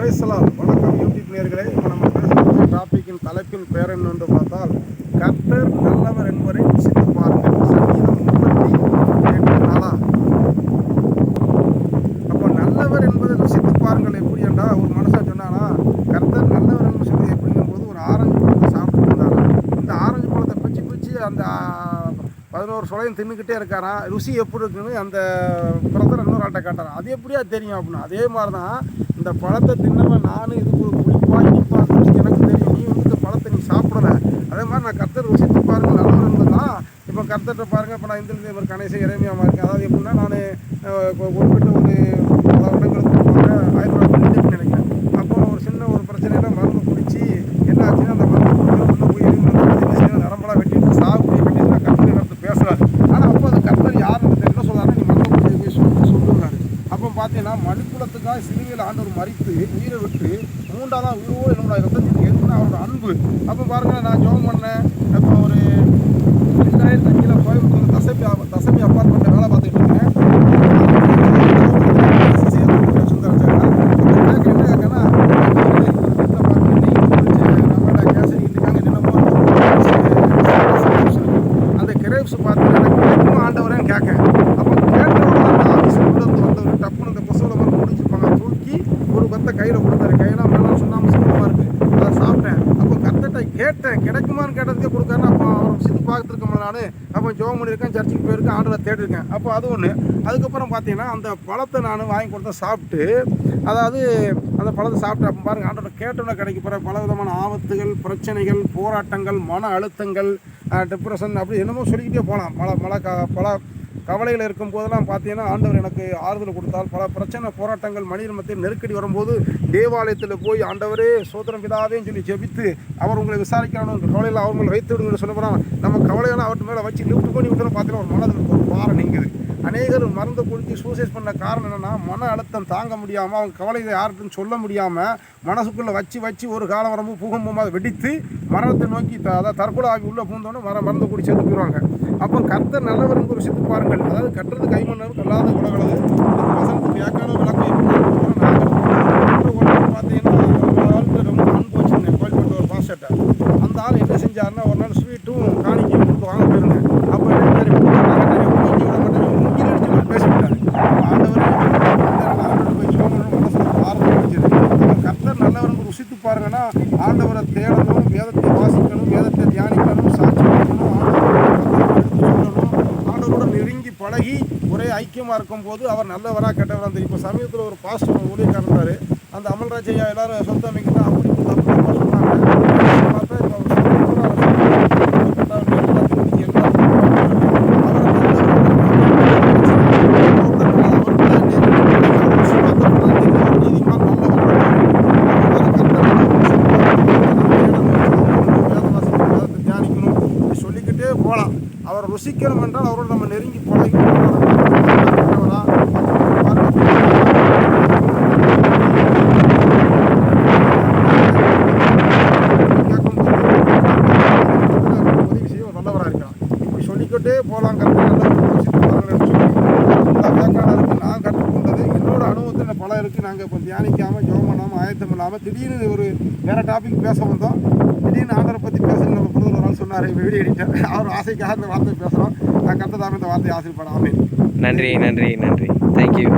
பேசலாம். வணக்கம் யூடியூப் நேர்களே இப்போ நம்ம பேசுகிற டாப்பிக்கின் தலைப்பின் பேர் என்ன என்று பார்த்தால் கர்த்தர் நல்லவர் என்பதை சித்து பாருங்கள் சங்கீதம் முப்பத்தி எட்டு நாளா அப்போ நல்லவர் என்பதை ருசித்து பாருங்கள் எப்படி என்றால் ஒரு மனுஷன் சொன்னானா கர்த்தர் நல்லவர் என்று சொல்லி எப்படிங்கும் போது ஒரு ஆரஞ்சு பழத்தை சாப்பிட்டு இருந்தாரா இந்த ஆரஞ்சு பழத்தை பிச்சு பிச்சு அந்த பதினோரு சுளையும் தின்னுக்கிட்டே இருக்காராம் ருசி எப்படி இருக்குன்னு அந்த பிரதர் இன்னொரு ஆட்டை காட்டுறான். அது எப்படியா தெரியும் அப்படின்னு அதே மாதிரி தான் இந்த பழத்தை தின்னவன் நானும் இது ஒரு புளிப்பா ருசி எனக்கு தெரியும். நீ வந்து இந்த பழத்தை நீ சாப்பிடல. அதே மாதிரி நான் கர்த்தர் ருசித்து நல்லா நல்லவர் தான் இப்போ கர்த்தர்கிட்ட பாருங்க இப்போ நான் இந்திரன் தேவர் கணேச இறைமையாக இருக்கேன். அதாவது எப்படின்னா நான் குறிப்பிட்ட ஒரு பல இடங்களுக்கு போக நினைக்கிறேன். அப்போ ஒரு சின்ன ஒரு பிரச்சனையில் மருந்து பிடிச்சி என்ன ஆச்சுன்னா அந்த மருந்து குடிச்சு உள்ள போய் எலும்பு என்ன செய்யணும் நரம்பெல்லாம் வெட்டிட்டு சாப்பிட்டு கண்டிப்பாக கர்த்தர் நடத்து பேசுறாரு ஆனால் அப்போ அது கர்த்தர் யாருன்னு என்ன சொல்றாரு நீ மருந்து குடிச்சு போய் சொல்லி சொல்லுறாரு அப்போ பார்த்தீங்கன்னா மனுக்குலத்துக்காக சிலுவையில் ஆண்டவர் மறித்து உயிரை விட்டு மூன்றாவது உருவோ என்னோட ரத்தத்துக்கு எதுனா அவரோட அன்பு. அப்போ பாருங்க நான் ஜோகம் பண்ணேன். இப்போ ஒரு ரெண்டாயிரத்தி அஞ்சில் கோயம்புத்தூர் தசபி தசபி அப்பார்ட்மெண்ட்டில் கேட்டேன் கிடைக்குமான்னு கேட்டதுக்கே கொடுக்காரு அப்போ அவர் சித்து பார்த்துருக்கோம்ல நான். அப்போ ஜோம் பண்ணியிருக்கேன் சர்ச்சுக்கு போயிருக்கேன் ஆண்டவரை தேடிருக்கேன் அப்போ அது ஒன்று அதுக்கப்புறம் பார்த்தீங்கன்னா அந்த பழத்தை நான் வாங்கி கொடுத்த சாப்பிட்டு அதாவது அந்த பழத்தை சாப்பிட்டு அப்போ பாருங்க ஆண்டோட கேட்டோன்னே கிடைக்க போகிற பல விதமான ஆபத்துகள் பிரச்சனைகள் போராட்டங்கள் மன அழுத்தங்கள் டிப்ரெஷன் அப்படி என்னமோ சொல்லிக்கிட்டே போகலாம் பல பல க பல கவலையில் இருக்கும் போதெல்லாம் பார்த்தீங்கன்னா ஆண்டவர் எனக்கு ஆறுதல் கொடுத்தால் பல பிரச்சனை போராட்டங்கள் மனிதன் மத்தியில் நெருக்கடி வரும்போது தேவாலயத்தில் போய் ஆண்டவரே சோதனம் பிதாவேன்னு சொல்லி ஜெபித்து அவர் உங்களை விசாரிக்கணும் கவலையில் அவங்களை வைத்து விடுங்கன்னு சொல்ல நம்ம கவலையான மேலே வச்சு லிஃப்ட் பண்ணி விட்டுன்னு பார்த்தீங்கன்னா ஒரு மனதில் ஒரு பாரம் நீங்குது. அநேகர் மருந்து குடித்து சூசைட் பண்ண காரணம் என்னென்னா மன அழுத்தம் தாங்க முடியாமல் அவங்க கவலையை யாருக்குன்னு சொல்ல முடியாமல் மனசுக்குள்ளே வச்சு வச்சு ஒரு காலம் வரும்போது பூகம்பமாக அதை வெடித்து மரணத்தை நோக்கி த அதாவது தற்கொலை ஆகி உள்ளே பூந்தோன்னே மர மருந்து குடி சேர்த்து போயிடுவாங்க. அப்போ கர்த்தர் நல்லவர் என்று பாருங்கள். அதாவது கட்டுறது கைமண்ணர் அல்லாத உலகளது வசனத்துக்கு வியாக்கான விளக்கம் பார்த்தீங்கன்னா ரொம்ப அன்பு வச்சுருந்தேன் கோயில்பட்டு ஒரு பாஸ்டர்ட்ட அந்த ஆள் என்ன செஞ்சார் ஒரு நாள் ஸ்வீட்டும் காணிக்கையும் கொடுத்து வாங்க போயிருந்தேன் அப்போ என்ன சரி பேசிவிட்டாரு ஆண்டவர் ஆண்டவர் போய் சோமனும் மனசுல ஆறுதல் கிடைச்சது அவன் கர்த்தர் நல்லவன் பாருங்கன்னா ஆண்டவரை தேடணும் வேதத்தை வாசிக்கணும் வேதத்தை தியானிக்கணும் சாட்சி பண்ணணும் ஆண்டவரோட நெருங்கி பழகி ஒரே ஐக்கியமாக இருக்கும்போது அவர் நல்லவராக கெட்டவராக தெரியும். இப்போ சமீபத்தில் ஒரு பாஸ்டர் ஊழியக்காரர் இருந்தார். அந்த அமல்ராஜ் ஐயா எல்லாரும் சொந்த அமைக்கு தான் அப்படி இப்படி அப்படி இப்படி சொன்னாங்க பார்த்தா இப்போ அவர் சொந்த சொல்லிக்கிட்டே போகலாம் அவரை ருசிக்கணும் என்றால் அவரோடு நம்ம நெருங்கி பழகி உதவி செய்ய நல்லவராக இருக்கலாம் இப்படி சொல்லிக்கிட்டே போகலாம் நான் கற்றுக்கொண்டது என்னோட அனுபவத்தில் பல இருக்குது நாங்கள் இப்போ தியானிக்காமல் ஜோம் பண்ணாமல் ஆயத்தம் இல்லாமல் திடீர்னு ஒரு வேறு டாபிக் பேச வந்தோம் திடீர்னு ஆண்டரை பற்றி பேச நம்ம பிரதர் சொன்னார் வீடியோ எடிட்டர். அவர் ஆசைக்காக இந்த வார்த்தை பேசுகிறோம் நான் கத்ததாம இந்த வார்த்தையை ஆசைப்படாமல் நன்றி நன்றி நன்றி. தேங்க்யூ